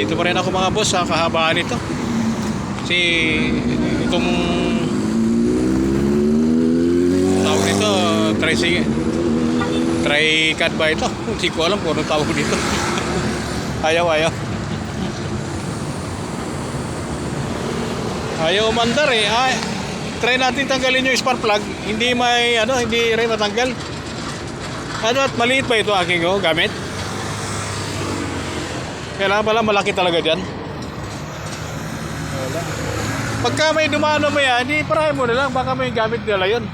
Nandito pa rin ako mga boss sa kahabaan nito. Kasi itong tawag nito, sige. Try cut ba ito? Hindi ko alam kung anong tawag dito. ayaw, ayaw. Ayaw umandar eh. Ay, try natin tanggalin yung spark plug. Hindi may, ano, hindi rin matanggal. Ano at maliit ba ito aking oh, gamit? Kailangan pala malaki talaga dyan. Wala. Pagka may dumano mo yan, di parahin mo na lang. Baka may gamit nila yun.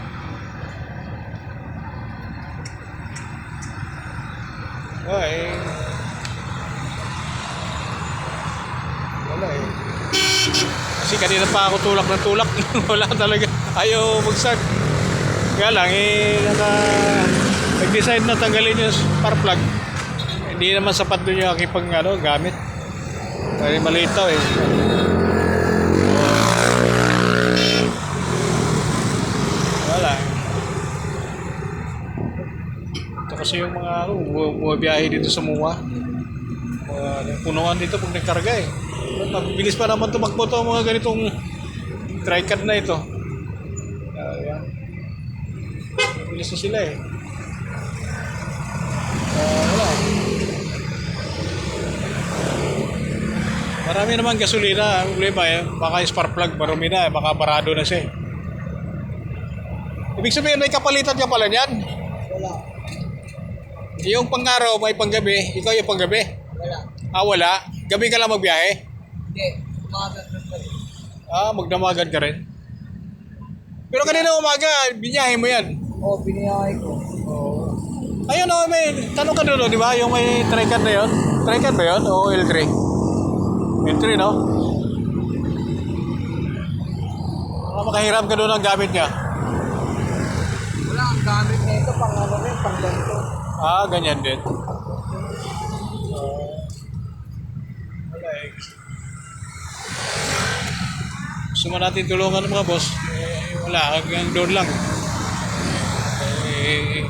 Eh. Wala eh. Kasi kanina pa ako tulak ng tulak. Wala talaga. Ayaw mag-start. Kaya lang eh, naka, nag-decide na tanggalin yung spark plug. Hindi naman sapat doon yung aking pang ano, gamit. Kasi maliit eh. Wala. Ito kasi yung mga ano, bu- bumabiyahe dito sa Muwa. Uh, punuan dito pag nagkarga eh. Mabilis pa naman tumakbo to mga ganitong tricad na ito. Uh, yan. Mabilis na sila eh. Ah, wala. Marami naman gasolina. Ang problema eh. Baka yung spark plug marumi na. eh. Baka barado na siya eh. Ibig sabihin may kapalitan ka pala niyan. Wala. Yung pangaraw may panggabi. Ikaw yung panggabi. Wala. Ah, wala. Gabi ka lang magbiyahe. Hindi. Umaga ka rin. Ah, magdamagan ka rin. Pero kanina umaga, binyahe mo yan. Oo, biniyahe ko. Ayun oh, may tanong ka doon, di ba? Yung may tricad na yun. Tricad ba yun? O L3? L3, no? Baka makahiram ka doon ang gamit niya. Wala, ang gamit nito pang ano rin, pang ganito. Ah, ganyan din. Wala eh. Gusto mo natin tulungan mga boss? Eh, wala, hanggang doon lang. Eh,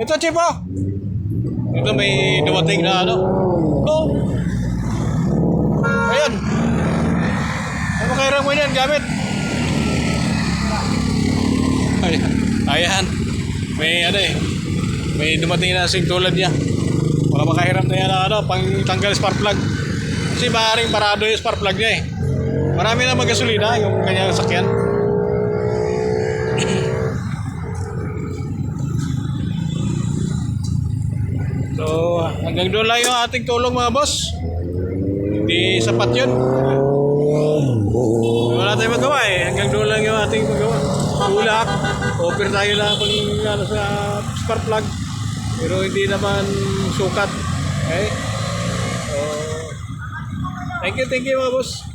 ito, Chipo! Ito may dumating na ano. Oh! Yan gamit? Ayan. Ayan. May ano eh. May dumating na sing tulad niya. Baka makahiram na yan ng ano, pang tanggal spark plug. Kasi maaaring parado yung spark plug niya eh. Marami na magasolina yung kanyang sakyan. so, hanggang doon lang yung ating tulong mga boss. Hindi sapat yun. Wala tayong magawa eh. Hanggang doon lang yung ating magawa. Tulak. Offer tayo na pang ano, sa spark plug. Pero hindi naman sukat. Okay? So, thank you, thank you mga boss.